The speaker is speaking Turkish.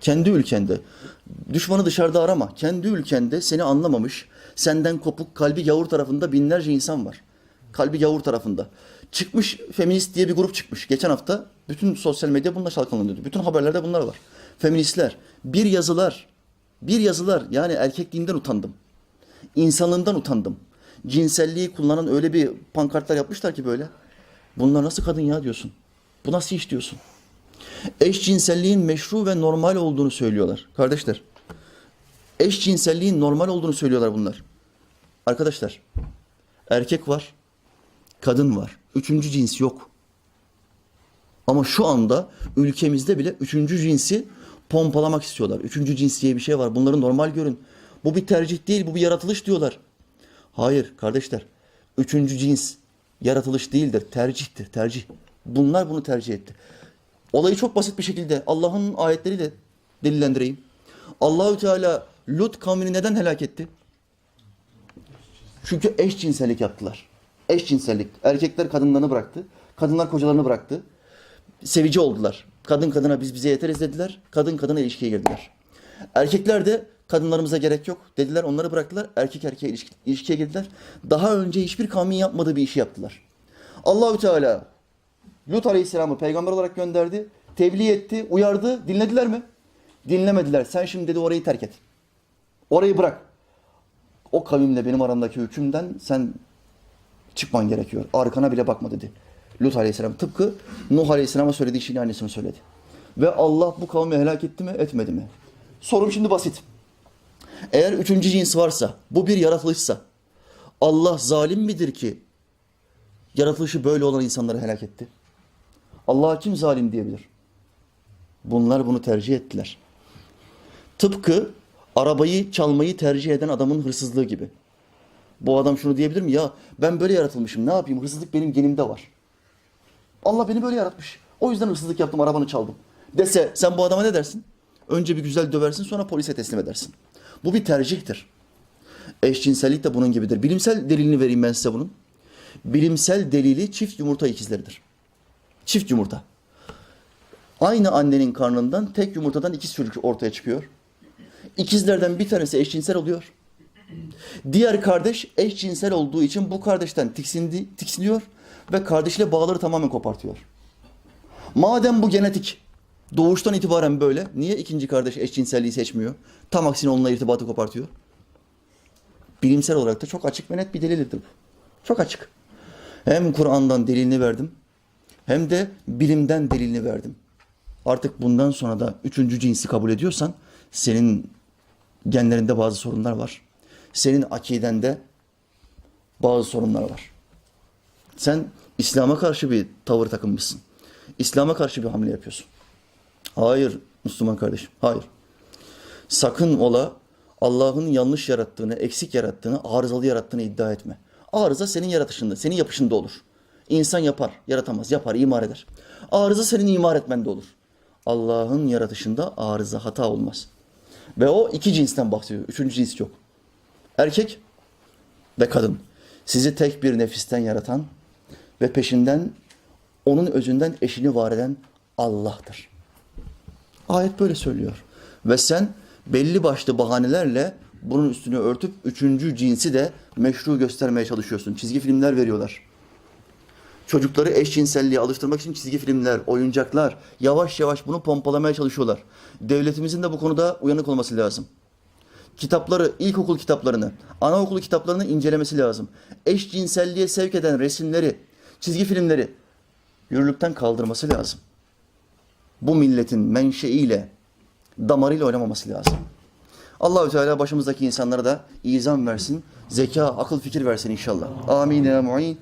Kendi ülkende. Düşmanı dışarıda arama. Kendi ülkende seni anlamamış, senden kopuk, kalbi gavur tarafında binlerce insan var. Kalbi gavur tarafında. Çıkmış feminist diye bir grup çıkmış. Geçen hafta bütün sosyal medya bununla çalkalanıyordu. Bütün haberlerde bunlar var. Feministler, bir yazılar, bir yazılar yani erkekliğimden utandım. İnsanlığından utandım. Cinselliği kullanan öyle bir pankartlar yapmışlar ki böyle. Bunlar nasıl kadın ya diyorsun. Bu nasıl iş diyorsun. Eşcinselliğin meşru ve normal olduğunu söylüyorlar. Kardeşler, eşcinselliğin normal olduğunu söylüyorlar bunlar. Arkadaşlar, erkek var, kadın var. Üçüncü cins yok. Ama şu anda ülkemizde bile üçüncü cinsi pompalamak istiyorlar. Üçüncü cins diye bir şey var. Bunları normal görün. Bu bir tercih değil, bu bir yaratılış diyorlar. Hayır kardeşler. Üçüncü cins yaratılış değildir, tercihtir, tercih. Bunlar bunu tercih etti. Olayı çok basit bir şekilde Allah'ın ayetleriyle delillendireyim. Allahü Teala Lut kavmini neden helak etti? Çünkü eşcinsellik yaptılar. Eşcinsellik. Erkekler kadınlarını bıraktı. Kadınlar kocalarını bıraktı. Sevici oldular. Kadın kadına biz bize yeteriz dediler. Kadın kadına ilişkiye girdiler. Erkekler de kadınlarımıza gerek yok dediler. Onları bıraktılar. Erkek erkeğe ilişki, ilişkiye girdiler. Daha önce hiçbir kavmin yapmadığı bir işi yaptılar. Allahü Teala Lut Aleyhisselam'ı peygamber olarak gönderdi. Tebliğ etti, uyardı. Dinlediler mi? Dinlemediler. Sen şimdi dedi orayı terk et. Orayı bırak. O kavimle benim aramdaki hükümden sen çıkman gerekiyor. Arkana bile bakma dedi. Lut Aleyhisselam tıpkı Nuh Aleyhisselam'a söylediği şeyin aynısını söyledi. Ve Allah bu kavmi helak etti mi, etmedi mi? Sorum şimdi basit. Eğer üçüncü cins varsa, bu bir yaratılışsa, Allah zalim midir ki yaratılışı böyle olan insanları helak etti? Allah'a kim zalim diyebilir? Bunlar bunu tercih ettiler. Tıpkı arabayı çalmayı tercih eden adamın hırsızlığı gibi. Bu adam şunu diyebilir mi? Ya ben böyle yaratılmışım ne yapayım? Hırsızlık benim genimde var. Allah beni böyle yaratmış. O yüzden hırsızlık yaptım, arabanı çaldım. Dese sen bu adama ne dersin? Önce bir güzel döversin sonra polise teslim edersin. Bu bir tercihtir. Eşcinsellik de bunun gibidir. Bilimsel delilini vereyim ben size bunun. Bilimsel delili çift yumurta ikizleridir. Çift yumurta. Aynı annenin karnından tek yumurtadan iki çocuk ortaya çıkıyor. İkizlerden bir tanesi eşcinsel oluyor. Diğer kardeş eşcinsel olduğu için bu kardeşten tiksindi, tiksiniyor ve kardeşiyle bağları tamamen kopartıyor. Madem bu genetik doğuştan itibaren böyle, niye ikinci kardeş eşcinselliği seçmiyor? Tam aksine onunla irtibatı kopartıyor. Bilimsel olarak da çok açık ve net bir delildir bu. Çok açık. Hem Kur'an'dan delilini verdim, hem de bilimden delilini verdim. Artık bundan sonra da üçüncü cinsi kabul ediyorsan, senin genlerinde bazı sorunlar var. Senin akidende bazı sorunlar var. Sen İslam'a karşı bir tavır takınmışsın. İslam'a karşı bir hamle yapıyorsun. Hayır Müslüman kardeşim, hayır. Sakın ola Allah'ın yanlış yarattığını, eksik yarattığını, arızalı yarattığını iddia etme. Arıza senin yaratışında, senin yapışında olur. İnsan yapar, yaratamaz, yapar, imar eder. Arıza senin imar etmende olur. Allah'ın yaratışında arıza, hata olmaz. Ve o iki cinsten bahsediyor. Üçüncü cins yok. Erkek ve kadın. Sizi tek bir nefisten yaratan ve peşinden onun özünden eşini var eden Allah'tır. Ayet böyle söylüyor. Ve sen belli başlı bahanelerle bunun üstünü örtüp üçüncü cinsi de meşru göstermeye çalışıyorsun. Çizgi filmler veriyorlar. Çocukları eşcinselliğe alıştırmak için çizgi filmler, oyuncaklar yavaş yavaş bunu pompalamaya çalışıyorlar. Devletimizin de bu konuda uyanık olması lazım. Kitapları, ilkokul kitaplarını, anaokulu kitaplarını incelemesi lazım. Eşcinselliğe sevk eden resimleri, çizgi filmleri yürürlükten kaldırması lazım. Bu milletin menşeiyle, damarıyla oynamaması lazım. Allahü Teala başımızdaki insanlara da izan versin, zeka, akıl fikir versin inşallah. Amin ya mu'in.